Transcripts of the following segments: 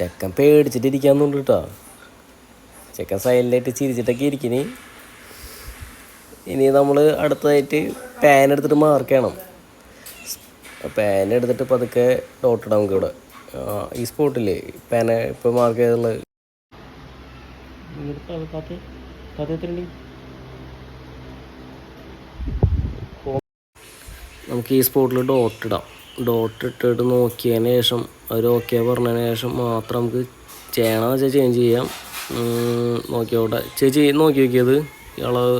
ചെക്കൻ പേടിച്ചിട്ട് ഇരിക്കാന്നുണ്ട് കേട്ടോ. ചെക്കൻ സൈലന്റായിട്ട് ചിരിച്ചിട്ടൊക്കെ ഇരിക്കിനി ഇനി നമ്മൾ അടുത്തതായിട്ട് പാൻ എടുത്തിട്ട് മാർക്ക് ചെയ്യണം. പാൻ എടുത്തിട്ട് പതുക്കെ അതൊക്കെ ഇടാം നമുക്ക് ഇവിടെ. ഈ സ്പോട്ടില്ലേ പാന ഇപ്പോൾ മാർക്ക് ചെയ്തുള്ളത് നമുക്ക് ഈ സ്പോട്ടിൽ ഡോട്ട് ഇടാം. ഡോട്ട് ഇട്ടിട്ട് നോക്കിയതിന് ശേഷം അവർ ഓക്കെ പറഞ്ഞതിന് ശേഷം മാത്രം നമുക്ക് ചെയ്യണമെന്ന് വെച്ചാൽ ചേഞ്ച് ചെയ്യാം. നോക്കിയോട്ടെ. ചേച്ചി നോക്കി നോക്കിയത് ഇളവ്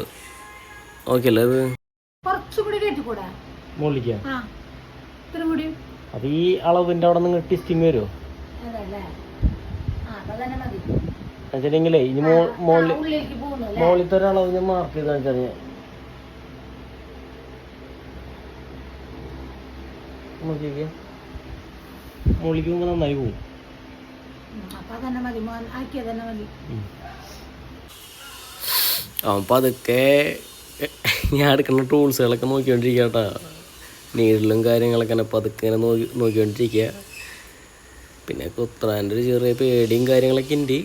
ഓക്കെ അല്ലേ ഇത്? അത് ഈ അളവിന്റെ അവിടെ നിന്ന് ടെസ്റ്റിങ് വരുമോ എന്നുവെച്ചിട്ടുണ്ടെങ്കിലേ ഇനി മോളിൽ ആ, ഒരളവ് ഞാൻ മാർക്ക് ചെയ്ത് വെച്ചാൽ ഞാൻ നോക്കിയൊക്കെ മുകളിലേക്ക് പോകുമ്പോൾ നന്നായി പോകും അപ്പൊ അതൊക്കെ ഞാൻ എടുക്കുന്ന ടൂൾസുകളൊക്കെ നോക്കിക്കൊണ്ടിരിക്കുക കേട്ടോ നീഡിലും കാര്യങ്ങളൊക്കെ തന്നെ പതുക്കെ ഇങ്ങനെ നോക്കി നോക്കിക്കൊണ്ടിരിക്കുക. പിന്നെ കുത്രാന്റെ ഒരു ചെറിയ പേടിയും കാര്യങ്ങളൊക്കെ ഉണ്ട്.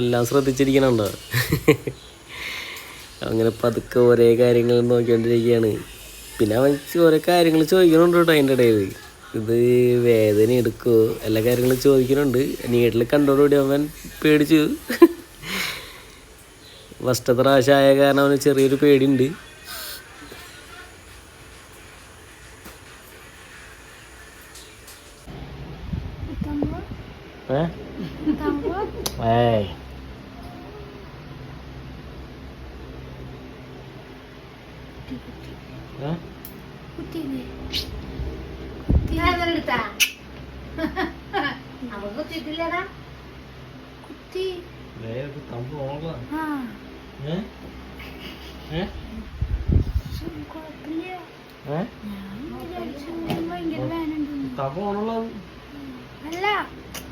എല്ലാം ശ്രദ്ധിച്ചിരിക്കണുണ്ടോ അങ്ങനെ പതുക്കെ ഒരേ കാര്യങ്ങൾ നോക്കിക്കൊണ്ടിരിക്കുകയാണ്. പിന്നെ അവൻ ഓരോ കാര്യങ്ങൾ ചോദിക്കണുണ്ട് കേട്ടോ അതിന്റെ ഇടയിൽ. ഇത് വേദന എടുക്കുമോ എല്ലാ കാര്യങ്ങളും ചോദിക്കുന്നുണ്ട് നീട്ടിൽ കണ്ടോടുകൂടി അവൻ പേടിച്ചു. ഫസ്റ്റത്തെ കാരണം അവന് ചെറിയൊരു പേടിയുണ്ട്. ഏ? ഏ? എടുത്താ അവൾക്ക് കുത്തിയിട്ടില്ലടാ? കുത്തി. അല്ല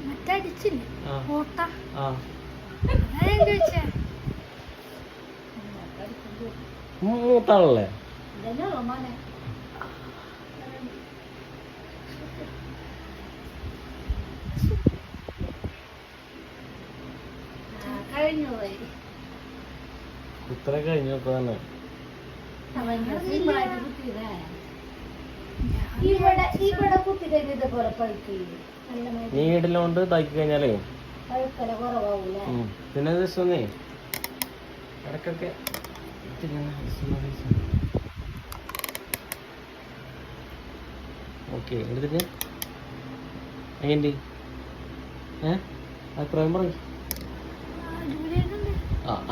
മറ്റടിച്ചില്ലേ ആ. ഓട്ട. ആ. അതാ ഞാൻ ചോദിച്ചേ മൂത്താളല്ലേ കഴിഞ്ഞു പോയി കഴിഞ്ഞു തന്നെ. ഭയങ്കര സിമ്പിളായിട്ട് കുത്തിയതേ. ഇവിടെ ഇവിടെ കുത്തി കഴിഞ്ഞ ഇതേപോലെ പഴുക്ക് നീ ഇടലോണ്ട് താക്കി കഴിഞ്ഞാലേ? പഴുക്കല കുറവാവൂലേ? ഉം. പിന്നെ ഒന്നേ ഇടക്കൊക്കെ ഓക്കെ എടുത്തിട്ട് എങ്ങനെ ഏ? അഭിപ്രായം പറയും 啊。